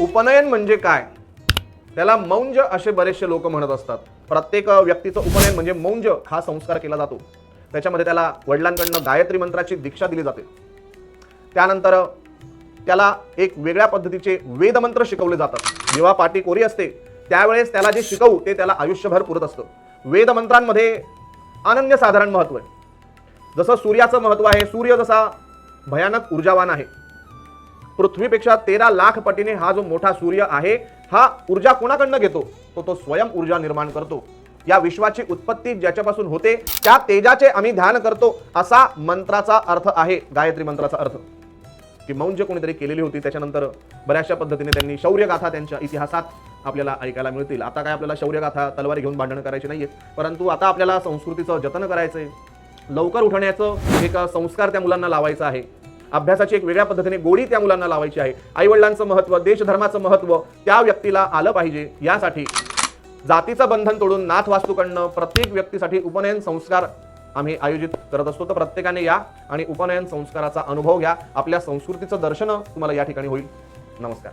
उपनयन म्हणजे काय? त्याला मौंज असे बरेचसे लोक म्हणत असतात. प्रत्येक व्यक्तीचं उपनयन म्हणजे मौंज हा संस्कार केला जातो. त्याच्यामध्ये त्याला वडिलांकडनं गायत्री मंत्राची दीक्षा दिली जाते. त्यानंतर त्याला एक वेगळ्या पद्धतीचे वेदमंत्र शिकवले जातात. जेव्हा पाटी कोरी असते त्यावेळेस त्याला जे शिकवू ते त्याला आयुष्यभर पुरत असतं. वेदमंत्रांमध्ये अनन्यसाधारण महत्त्व आहे. जसं सूर्याचं महत्त्व आहे सूर्य जसा भयानक ऊर्जावान आहे पृथ्वीपेक्षा तेरा लाख पटीने हा जो मोठा सूर्य आहे हा ऊर्जा कोणाकडनं घेतो? तो तो स्वयं ऊर्जा निर्माण करतो. या विश्वाची उत्पत्ती ज्याच्यापासून होते त्या तेजाचे आम्ही ध्यान करतो असा मंत्राचा अर्थ आहे गायत्री मंत्राचा अर्थ. की जे कोणीतरी केलेली होती त्याच्यानंतर बऱ्याचशा पद्धतीने त्यांनी शौर्यगाथा त्यांच्या इतिहासात आपल्याला ऐकायला मिळतील. आता काय आपल्याला शौर्यगाथा तलवारी घेऊन भांडणं करायची नाहीये. परंतु आता आपल्याला संस्कृतीचं जतन करायचंय. लवकर उठण्याचं एक संस्कार त्या मुलांना लावायचा आहे. अभ्यासाची एक वेगळ्या पद्धतीने गोडी त्या मुलांना लावायची आहे. आईवडिलांचं महत्त्व देशधर्माचं महत्त्व त्या व्यक्तीला आलं पाहिजे. यासाठी जातीचं बंधन तोडून नाथ वास्तूकडनं प्रत्येक व्यक्तीसाठी उपनयन संस्कार आम्ही आयोजित करत असतो. तर प्रत्येकाने या आणि उपनयन संस्काराचा अनुभव घ्या. आपल्या संस्कृतीचं दर्शन तुम्हाला या ठिकाणी होईल. नमस्कार.